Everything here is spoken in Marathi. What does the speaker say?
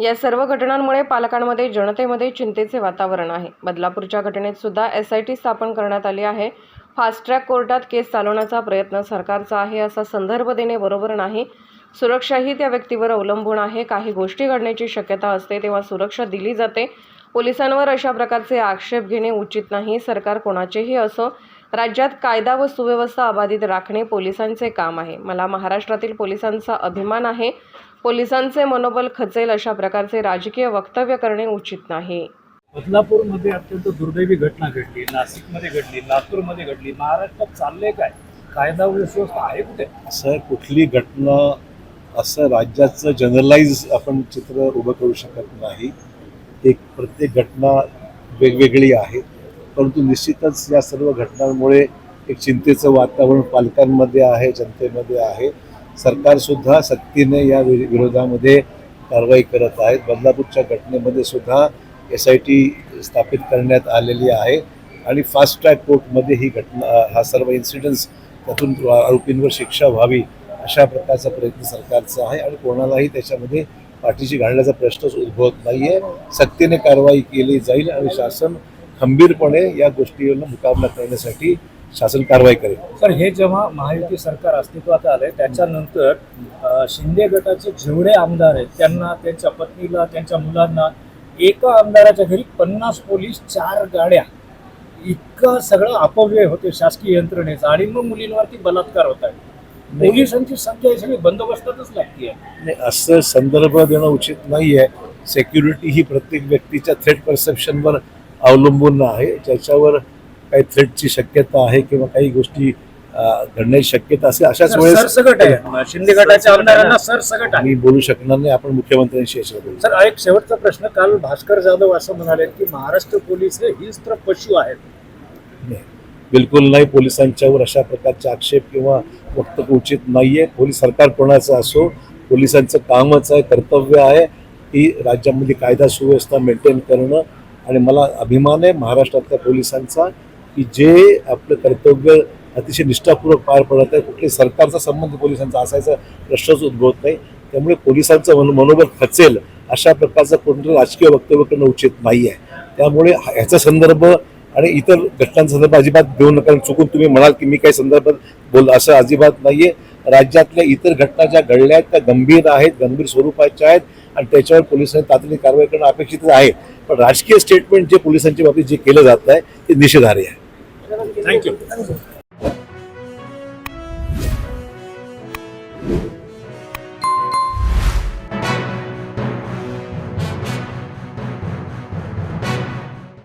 या सर्व घटनांमुळे पालकांमध्ये जनतेमध्ये चिंतेचे वातावरण आहे. बदलापूरच्या घटनेत सुद्धा एस आय टी स्थापन करण्यात आली आहे. फास्ट ट्रॅक कोर्टात केस चालवण्याचा प्रयत्न सरकारचा आहे असा संदर्भ देणे बरोबर नाही. सुरक्षाही त्या व्यक्तीवर अवलंबून आहे. काही गोष्टी घडण्याची शक्यता असते तेव्हा सुरक्षा दिली जाते. पोलिसांवर अशा प्रकारचे आक्षेप घेणे उचित नाही. सरकार कोणाचेही असो राज्यात कायदा व सुव्यवस्था अबाधित राखणे पोलिसांचे काम आहे. मला महाराष्ट्रातील पोलिसांचा अभिमान आहे. पोलिसांचे मनोबल खचेल अशा प्रकारचे राजकीय वक्तव्य करणे उचित नाही. बदलापूरमध्ये अत्यंत दुर्दैवी घटना घडली नाशिकमध्ये घडली लातूरमध्ये घडली. महाराष्ट्रात चाललंय काय? कायदा व सुव्यवस्था आहे कुठे? असं कुठली घटना असं राज्याचं जनरलाइज आपण चित्र उभं करू शकत नाही. एक प्रत्येक घटना वेगवेगळी आहे. परंतु निश्चितच या सर्व घटनांमुळे एक चिंतेचं वातावरण पालकांमध्ये आहे जनतेमध्ये आहे. सरकारसुद्धा सक्तीने या वि- विरोधामध्ये कारवाई करत आहेत. बदलापूरच्या घटनेमध्ये सुद्धा एस आय टी स्थापित करण्यात आलेली आहे. आणि फास्ट ट्रॅक कोर्टमध्ये ही घटना हा सर्व इन्सिडन्स त्यातून आरोपींवर शिक्षा व्हावी अशा प्रकारचा प्रयत्न सरकारचा आहे आणि कोणालाही त्याच्यामध्ये पाठीशी घालण्याचा प्रश्नच उद्भवत नाही आहे सक्तीने कारवाई केली जाईल आणि शासन खंबीरपणे या गोष्टीवर मुकाबला करण्यासाठी शासन कारवाई करेल. तर हे जेव्हा महायुती सरकार अस्तित्वात आलंय त्याच्यानंतर शिंदे गटाचे जेवढे आमदार आहेत त्यांना त्यांच्या पत्नीला त्यांच्या मुलांना एका आमदाराच्या घरी पन्नास पोलीस चार गाड्या. इतकं सगळं अपव्यय होते शासकीय यंत्रणेचा. आणि मग मुलींवरती बलात्कार होत आहे पोलिसांची संख्या ही सगळी बंदोबस्तातच लागते नाही असं संदर्भ देणं उचित नाही आहे सेक्युरिटी ही प्रत्येक व्यक्तीच्या थ्रेट परसेप्शनवर अवलंबून आहे. ज्याच्यावर काही थ्रेटची शक्यता आहे किंवा काही गोष्टी घडण्याची शक्यता असेल अशाच वेळेस शिंदे गटाच्या आमदारांना सरसकट आहे. मी बोलू शकणार नाही आपण मुख्यमंत्र्यांशी सर एक शेवटचा प्रश्न काल भास्कर जाधव असं म्हणाले की महाराष्ट्र पोलीस हे हिंस्त्र पशु आहेत. नाही. बिलकुल नाही. पोलिसांच्यावर अशा प्रकारचे आक्षेप किंवा वक्तव्य उचित नाहीये. पोलीस सरकार कोणाचं असो पोलिसांचं कामच आहे कर्तव्य आहे की राज्यामध्ये कायदा सुव्यवस्था मेंटेन करणं. आणि मला अभिमान आहे महाराष्ट्रातल्या पोलिसांचा की जे आपलं कर्तव्य अतिशय निष्ठापूर्वक पार पडत आहे कुठे सरकारचा संबंध पोलिसांचा असायचा प्रश्नच उद्भवत नाही. त्यामुळे पोलिसांचं मन मनोबल खचेल अशा प्रकारचं कोणतं राजकीय वक्तव्य करणं उचित नाही आहे त्यामुळे ह्याचा संदर्भ आणि इतर घटनांसंदर्भ अजिबात देऊ नका चुकून तुम्ही म्हणाल की मी काही संदर्भात बोल असं अजिबात नाही आहे राज्यातल्या इतर घटना ज्या घडल्या आहेत त्या गंभीर आहेत गंभीर स्वरूपाच्या आहेत आणि त्याच्यावर पोलिसांनी तातडीने कारवाई करणं अपेक्षित आहे. पण राजकीय स्टेटमेंट जे पोलिसांच्या बाबतीत जे केलं जात आहे ते निषेधार्ह आहे. Thank you.